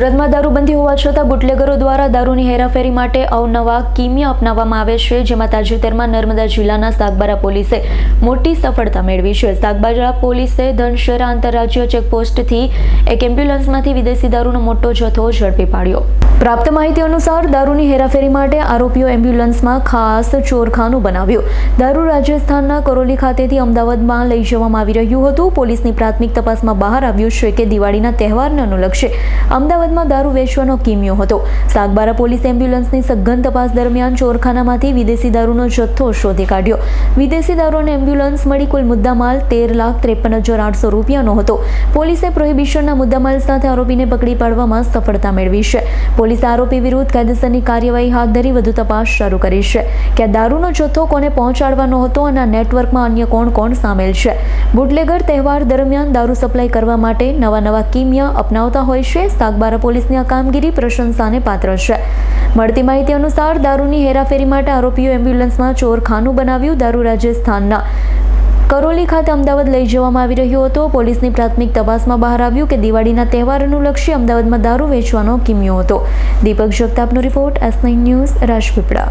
સુરતમાં દારૂબંધી હોવા છતાં બુટલેગરો દ્વારા દારૂની હેરાફેરી માટે અવનવા કિમિયા અપનાવવામાં આવે છે, જેમાં તાજેતરમાં નર્મદા જિલ્લાના સાગબારા પોલીસે મોટી સફળતા મેળવી છે. સાગબારા પોલીસે ધનશેરા આંતરરાજ્ય ચેકપોસ્ટથી એક એમ્બ્યુલન્સમાંથી વિદેશી દારૂનો મોટો જથ્થો ઝડપી પાડ્યો. પ્રાપ્ત માહિતી અનુસાર, દારૂની હેરાફેરી માટે આરોપીઓ એમ્બ્યુલન્સમાં ખાસ ચોરખાનું બનાવ્યું. દારૂ રાજસ્થાનના કરોલી ખાતેથી અમદાવાદમાં લઈ જવામાં આવી રહ્યું હતું. પોલીસની પ્રાથમિક તપાસમાં બહાર આવ્યું છે કે દિવાળીના તહેવારને અનુલક્ષે અમદાવાદમાં દારૂ વેચવાનો કિમ્યો હતો. સાગબારા પોલીસ એમ્બ્યુલન્સની સઘન તપાસ દરમિયાન ચોરખાનામાંથી વિદેશી દારૂનો જથ્થો શોધી કાઢ્યો. વિદેશી દારૂ અને એમ્બ્યુલન્સ મળી કુલ મુદ્દામાલ તેર લાખ ત્રેપન હજાર આઠસો રૂપિયાનો હતો. પોલીસે પ્રોહિબિશનના મુદ્દામાલ સાથે આરોપીને પકડી પાડવામાં સફળતા મેળવી છે. પોલીસે આરોપી વિરુદ્ધ કાયદેસરની કાર્યવાહી હાથ ધરી વધુ તપાસ શરૂ કરી છે. કે દારૂનો જથ્થો કોને પહોંચાડવાનો હતો અને આ નેટવર્કમાં અન્ય કોણ કોણ સામેલ છે? બુટલેગર તહેવાર દરમિયાન દારૂ સપ્લાય કરવા માટે નવા નવા કિમિયા અપનાવતા હોય છે. સાગબારા પોલીસની આ કામગીરી પ્રશંસાને પાત્ર છે. મળતી માહિતી અનુસાર દારૂની હેરાફેરી માટે આરોપીઓ એમ્બ્યુલન્સમાં ચોરખાનું બનાવ્યું દારૂ રાજસ્થાનના કરોલી ખાતે અમદાવાદ લઈ જવામાં આવી રહ્યો હતો. પોલીસની પ્રાથમિક તપાસમાં બહાર આવ્યું કે દિવાળીના તહેવાર અનુલક્ષી અમદાવાદમાં દારૂ વેચવાનો કિમ્યો હતો. દીપક જગતાપનો રિપોર્ટ એસ ન્યૂઝ રાજપીપળા.